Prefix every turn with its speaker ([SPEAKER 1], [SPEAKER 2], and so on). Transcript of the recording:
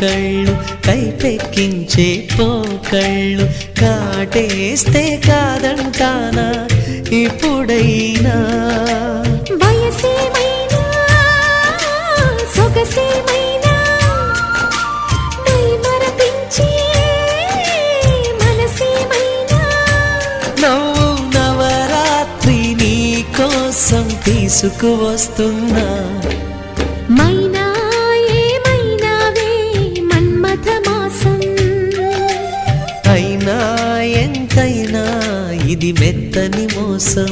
[SPEAKER 1] కళ్ళు కైపెక్కించే పోకళ్ళు కాటేస్తే కాదంటానా ఇప్పుడైనా?
[SPEAKER 2] వయసేమైనా సొగసేమైనా
[SPEAKER 1] నీ తీసుకువస్తున్నా. ఇది మెత్తని మోసం.